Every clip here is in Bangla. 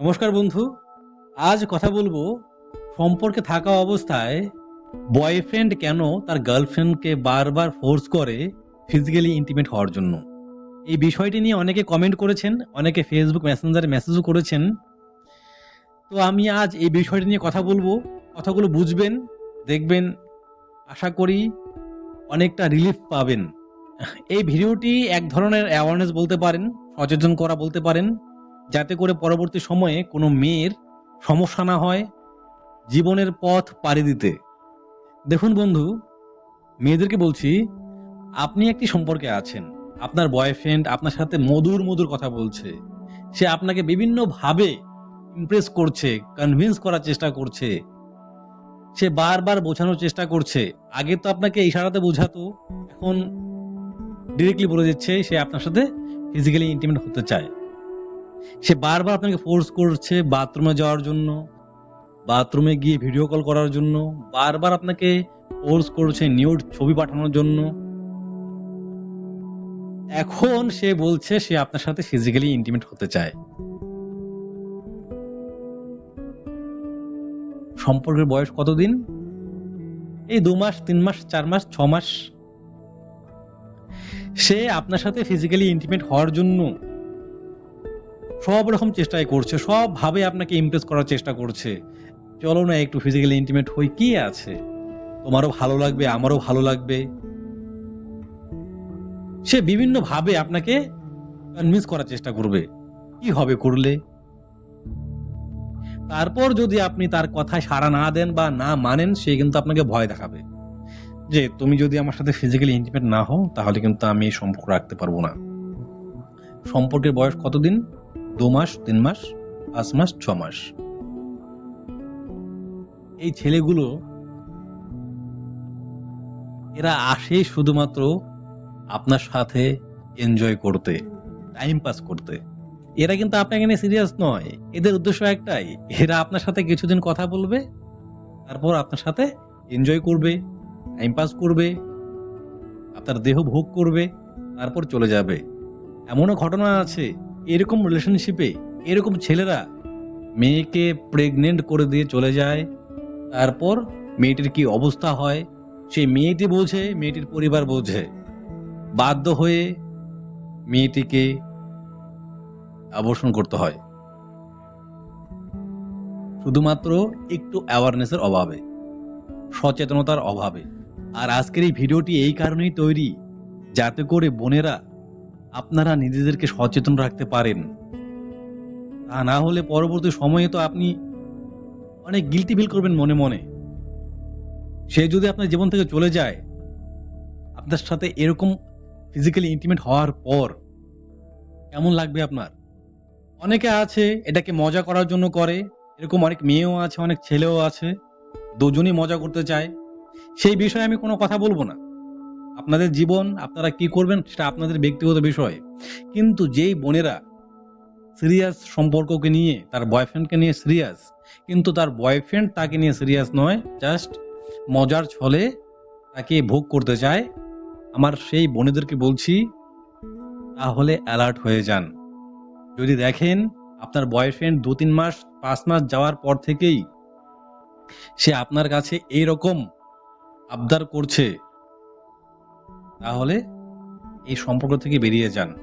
নমস্কার বন্ধু। আজ কথা বলব সম্পর্কে থাকা অবস্থায় বয়ফ্রেন্ড কেন তার গার্লফ্রেন্ডকে বারবার ফোর্স করে ফিজিক্যালি ইন্টিমেট হওয়ার জন্য। এই বিষয়টি নিয়ে অনেকে কমেন্ট করেছেন, অনেকে ফেসবুক মেসেঞ্জারে মেসেজও করেছেন। তো আমি আজ এই বিষয়টি নিয়ে কথা বলব। কথাগুলো বুঝবেন, দেখবেন, আশা করি অনেকটা রিলিফ পাবেন। এই ভিডিওটি এক ধরনের অ্যাওয়ারনেস বলতে পারেন, সচেতন করা বলতে পারেন। যাতে করে পরবর্তী সময়ে কোনো মেয়ের সমস্যা না হয় জীবনের পথ পাড়ি দিতে। দেখুন বন্ধু, মেয়েদেরকে বলছি, আপনি একটি সম্পর্কে আছেন। আপনার বয়ফ্রেন্ড আপনার সাথে মধুর মধুর কথা বলছে। সে আপনাকে বিভিন্নভাবে ইমপ্রেস করছে কনভিন্স করার চেষ্টা করছে। সে বারবার বোঝানোর চেষ্টা করছে। আগে তো আপনাকে ইশারাতে বোঝাতো, এখন ডিরেক্টলি বলে দিচ্ছে সে আপনার সাথে ফিজিক্যালি ইন্টিমেট হতে চায়। সে বারবার আপনাকে ফোর্স করছে বাথরুমে যাওয়ার জন্য বাথরুমে গিয়ে ভিডিও কল করার জন্য, বারবার আপনাকে ফোর্স করছে নিউড ছবি পাঠানোর জন্য। এখন সে বলছে সে আপনার সাথে ফিজিক্যালি ইন্টিমেট হতে চায়। সম্পর্কের বয়স কতদিন? এই দু মাস, তিন মাস, চার মাস, ছ মাস। সে আপনার সাথে ফিজিক্যালি ইন্টিমেট হওয়ার জন্য সব রকম চেষ্টাই করছে সব ভাবে আপনাকে ইমপ্রেস করার চেষ্টা করছে। চলো না একটু ফিজিক্যালি ইন্টিমেট হই, কি আছে? তোমারও ভালো লাগবে, আমারও ভালো লাগবে। সে বিভিন্ন ভাবে আপনাকে কনভিন্স করার চেষ্টা করবে। কি হবে করলে? তারপর যদি আপনি তার কথায় সাড়া না দেন বা না মানেন, সে কিন্তু আপনাকে ভয় দেখাবে। যে তুমি যদি আমার সাথে ফিজিক্যালি ইন্টিমেট না হও, তাহলে কিন্তু আমি এই সম্পর্ক রাখতে পারব না। সম্পর্কের বয়স কতদিন? দু মাস তিন মাস পাঁচ মাস ছ মাস এই ছেলেগুলো, এরা আসে শুধুমাত্র আপনার সাথে এনজয় করতে টাইম পাস করতে। এরা কিন্তু আপনাকে নিয়ে সিরিয়াস নয়। এদের উদ্দেশ্য একটাই, এরা আপনার সাথে কিছুদিন কথা বলবে, তারপর আপনার সাথে এনজয় করবে টাইম পাস করবে, আপনার দেহ ভোগ করবে, তারপর চলে যাবে। এমনও ঘটনা আছে এরকম রিলেশনশিপে এরকম ছেলেরা মেয়েকে প্রেগনেন্ট করে দিয়ে চলে যায়, তারপর মেয়েটির কি অবস্থা হয়? সেই মেয়েটি বোঝে মেয়েটির পরিবার বোঝে বাধ্য হয়ে মেয়েটিকে আবর্ষণ করতে হয়। শুধুমাত্র একটু অ্যাওয়ারনেসের অভাবে, সচেতনতার অভাবে। আর আজকের এই ভিডিওটি এই কারণেই তৈরি, যাতে করে বোনেরা আপনারা নিজেদেরকে সচেতন রাখতে পারেন। তা না হলে পরবর্তী সময়ে তো আপনি অনেক গিলটি ফিল করবেন মনে মনে। সে যদি আপনার জীবন থেকে চলে যায়, আপনার সাথে এরকম ফিজিক্যালি ইন্টিমেট হওয়ার পর কেমন লাগবে আপনার? অনেকে আছে, এটাকে মজা করার জন্য করে। এরকম অনেক মেয়েও আছে, অনেক ছেলেও আছে। দুজনই মজা করতে চায়। সেই বিষয়ে আমি কোনো কথা বলব না। আপনাদের জীবন, আপনারা কি করবেন সেটা আপনাদের ব্যক্তিগত বিষয়। কিন্তু যেই বোনেরা সিরিয়াস সম্পর্ককে নিয়ে, তার বয়ফ্রেন্ডকে নিয়ে সিরিয়াস, কিন্তু তার বয়ফ্রেন্ড তাকে নিয়ে সিরিয়াস নয়, জাস্ট মজার ছলে তাকে ভোগ করতে চায়, আমার সেই বোনেদেরকে বলছি, তাহলে অ্যালার্ট হয়ে যান। যদি দেখেন আপনার বয়ফ্রেন্ড দু তিন মাস, পাঁচ মাস যাওয়ার পর থেকেই সে আপনার কাছে এই রকম আবদার করছে তাহলে এই সম্পর্ক থেকে বেরিয়ে যান।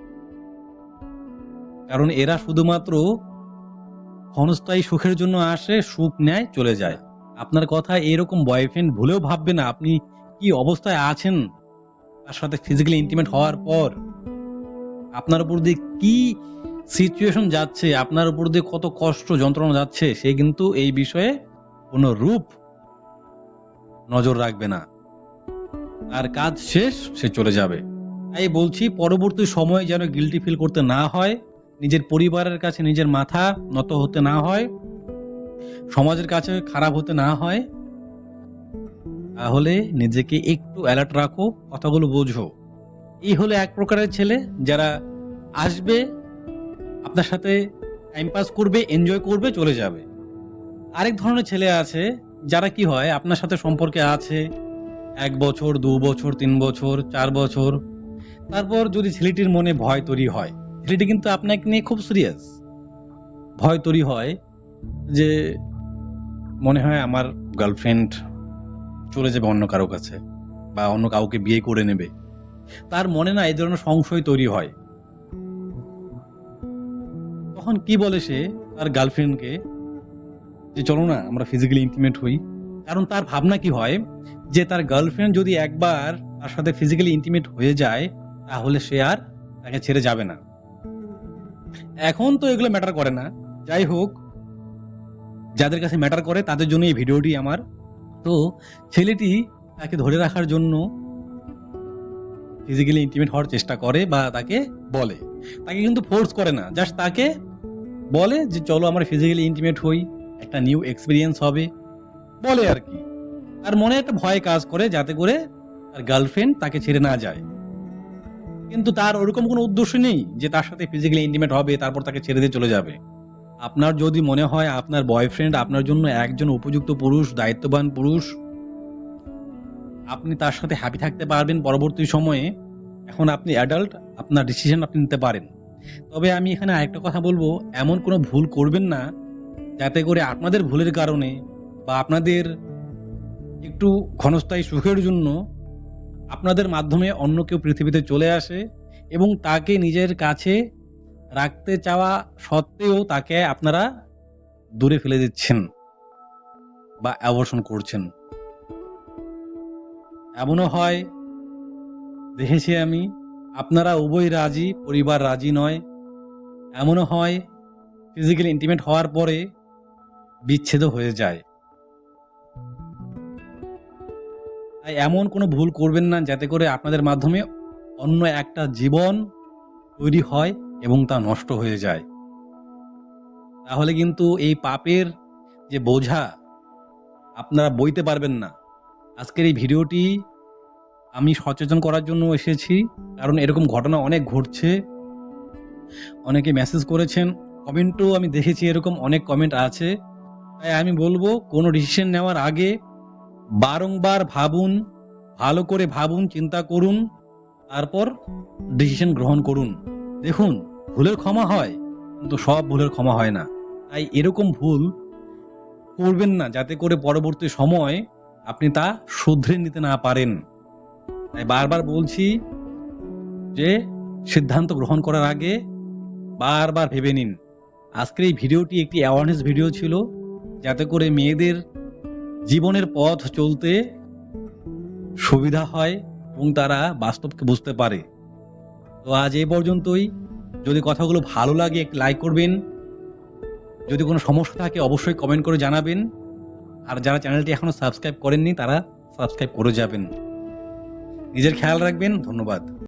কারণ এরা শুধুমাত্র ক্ষণস্থায়ী সুখের জন্য আসে, সুখ নেয়, চলে যায়। আপনার কথা এরকম বয়ফ্রেন্ড ভুলেও ভাববে না, আপনি কি অবস্থায় আছেন, তার সাথে ফিজিক্যালি ইন্টিমেট হওয়ার পর, আপনার উপর দিয়ে কি সিচুয়েশন যাচ্ছে, আপনার উপর দিয়ে কত কষ্ট, যন্ত্রণা যাচ্ছে, সে কিন্তু এই বিষয়ে কোনো রূপ নজর রাখবে না। আর কাজ শেষ, সে চলে যাবে। তাই বলছি, পরবর্তী সময়ে যেন গিলটি ফিল করতে না হয়, নিজের পরিবারের কাছে নিজের মাথা নত হতে না হয়, সমাজের কাছে খারাপ হতে না হয়, তাহলে নিজেকে একটু অ্যালার্ট রাখো, কথাগুলো বোঝো। এই হলো এক প্রকারের ছেলে, যারা আসবে, আপনার সাথে টাইম পাস করবে এনজয় করবে, চলে যাবে। আরেক ধরনের ছেলে আছে, যারা কি হয়, আপনার সাথে সম্পর্কে আছে এক বছর, দু বছর, তিন বছর, চার বছর। তারপর যদি ছেলেটির মনে ভয় তৈরি হয়, ছেলেটি কিন্তু আপনাকে নিয়ে খুব সিরিয়াস ভয় তৈরি হয় যে মনে হয় আমার গার্লফ্রেন্ড চলে যাবে অন্য কারও কাছে বা অন্য কাউকে বিয়ে করে নেবে। তার মনে না এই ধরনের সংশয় তৈরি হয়। তখন কি বলে সে তার গার্লফ্রেন্ডকে যে, চলো না, আমরা ফিজিক্যালি ইন্টিমেট হই। কারণ তার ভাবনা কি হয় যে তার গার্লফ্রেন্ড যদি একবার তার সাথে ফিজিক্যালি ইন্টিমেট হয়ে যায়, তাহলে সে আর তাকে ছেড়ে যাবে না। এখন তো এগুলো ম্যাটার করে না। যাই হোক, যাদের কাছে ম্যাটার করে, তাদের জন্য এই ভিডিওটি আমার। তো ছেলেটি তাকে ধরে রাখার জন্য ফিজিক্যালি ইন্টিমেট হওয়ার চেষ্টা করে বা তাকে বলে। তাকে কিন্তু ফোর্স করে না জাস্ট তাকে বলে যে, চলো আমরা ফিজিক্যালি ইন্টিমেট হই, একটা নিউ এক্সপিরিয়েন্স হবে। বলে আর কি। তার মনে একটা ভয় কাজ করে যাতে করে তার গার্লফ্রেন্ড তাকে ছেড়ে না যায়। কিন্তু তার ওরকম কোনো উদ্দেশ্য নেই যে তার সাথে ফিজিক্যালি ইন্টিমেট হবে, তারপর তাকে ছেড়ে দিয়ে চলে যাবে। আপনার যদি মনে হয় আপনার বয়ফ্রেন্ড আপনার জন্য একজন উপযুক্ত পুরুষ, দায়িত্ববান পুরুষ, আপনি তার সাথে হ্যাপি থাকতে পারবেন পরবর্তী সময়ে, এখন আপনি অ্যাডাল্ট আপনার ডিসিশন আপনি নিতে পারেন। তবে আমি এখানে আরেকটা কথা বলব, এমন কোনো ভুল করবেন না, যাতে করে আপনাদের ভুলের কারণে বা আপনাদের একটু ক্ষণস্থায়ী সুখের জন্য আপনাদের মাধ্যমে অন্য কেউ পৃথিবীতে চলে আসে এবং তাকে নিজের কাছে রাখতে চাওয়া সত্ত্বেও তাকে আপনারা দূরে ফেলে দিচ্ছেন বা অ্যাবর্শন করছেন। এমনও হয়, দেখেছি আমি, আপনারা উভয় রাজি, পরিবার রাজি নয়। এমনও হয় ফিজিক্যালি ইন্টিমেট হওয়ার পরে বিচ্ছেদ হয়ে যায়। তাই এমন কোনো ভুল করবেন না যাতে করে আপনাদের মাধ্যমে অন্য একটা জীবন তৈরি হয় এবং তা নষ্ট হয়ে যায়। তাহলে কিন্তু এই পাপের যে বোঝা আপনারা বইতে পারবেন না। আজকের এই ভিডিওটি আমি সচেতন করার জন্য এসেছি, কারণ এরকম ঘটনা অনেক ঘটছে। অনেকে মেসেজ করেছেন কমেন্টও আমি দেখেছি এরকম অনেক কমেন্ট আছে। তাই আমি বলব, কোনো ডিসিশন নেওয়ার আগে বারংবার ভাবুন, ভালো করে ভাবুন, চিন্তা করুন, তারপর ডিসিশন গ্রহণ করুন। দেখুন, ভুলের ক্ষমা হয়, কিন্তু সব ভুলের ক্ষমা হয় না। তাই এরকম ভুল করবেন না, যাতে করে পরবর্তী সময় আপনি তা শুধরে নিতে না পারেন। তাই বারবার বলছি যে, সিদ্ধান্ত গ্রহণ করার আগে বারবার ভেবে নিন। আজকের এই ভিডিওটি একটি অ্যাওয়ারনেস ভিডিও ছিল, যাতে করে মেয়েদের জীবনের পথ চলতে সুবিধা হয় এবং তারা বাস্তবকে বুঝতে পারে। তো আজ এই পর্যন্তই। যদি কথাগুলো ভালো লাগে একটি লাইক করবেন। যদি কোনো সমস্যা থাকে, অবশ্যই কমেন্ট করে জানাবেন। আর যারা চ্যানেলটি এখনও সাবস্ক্রাইব করেননি, তারা সাবস্ক্রাইব করে যাবেন। নিজের খেয়াল রাখবেন। ধন্যবাদ।